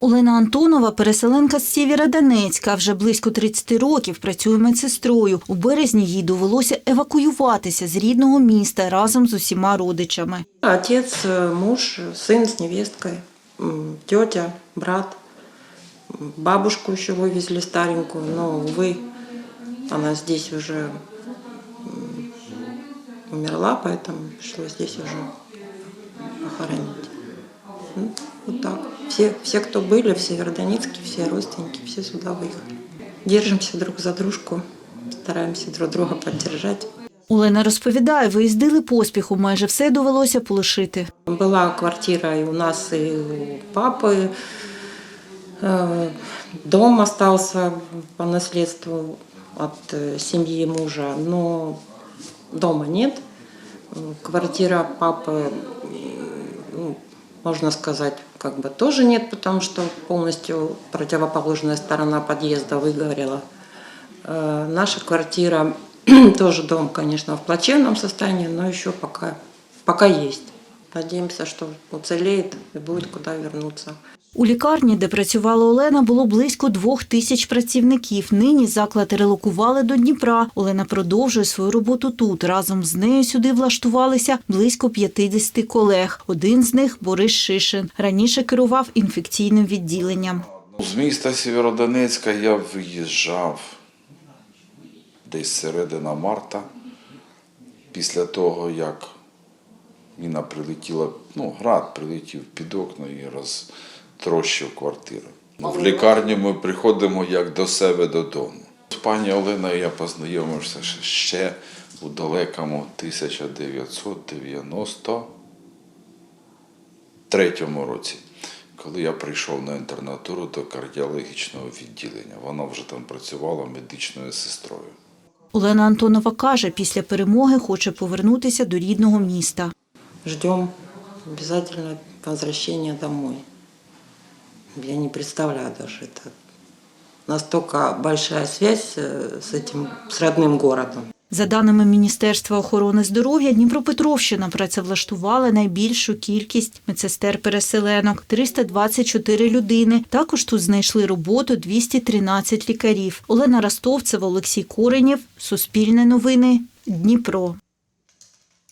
Олена Антонова, переселенка з Сєвєродонецька, вже близько 30 років працює медсестрою. У березні їй довелося евакуюватися з рідного міста разом з усіма родичами. Отец, э, муж, сын с невесткой, м, тетя, брат. М, Бабушку еще вывезли старенькую, но, увы, она здесь уже м, умерла, поэтому пришлось здесь уже похоронить. Ну, Вот так. Все, все, кто были в Северодонецке, все родственники, все сюда выехали. Держимся друг за дружку, стараемся друг друга поддержать. Олена розповідає, виїздили поспіху, майже все довелося полишити. Была квартира и у нас, и у папы. Э, Дом остался по наследству от э, семьи мужа, но дома нет. М, Квартира папы, м, ну, Можно сказать, как бы тоже нет, потому что полностью противоположная сторона подъезда выгорела. Э, Наша квартира, тоже дом, конечно, в плачевном состоянии, но еще пока, пока есть. Надеемся, что уцелеет и будет куда вернуться. У лікарні, де працювала Олена, було близько двох тисяч працівників. Нині заклад релокували до Дніпра. Олена продовжує свою роботу тут. Разом з нею сюди влаштувалися близько 50 колег. Один з них Борис Шишин. Раніше керував інфекційним відділенням. З міста Сєвєродонецька я виїжджав десь середина марта, після того, як міна прилетіла, ну, град прилетів під окна і розтрощив квартиру. В лікарню ми приходимо як до себе додому. З пані Оленою я познайомився ще у далекому 1993 році, коли я прийшов на інтернатуру до кардіологічного відділення. Вона вже там працювала медичною сестрою. Олена Антонова каже, після перемоги хоче повернутися до рідного міста Ждем обязательно возвращения домой. Я не представляю даже это. Настолько большая связь э, с этим, с родным городом. За даними Міністерства охорони здоров'я, Дніпропетровщина працевлаштувала найбільшу кількість медсестер-переселенок – 324 людини. Також тут знайшли роботу 213 лікарів. Олена Ростовцева, Олексій Коренєв, Суспільне новини, Дніпро.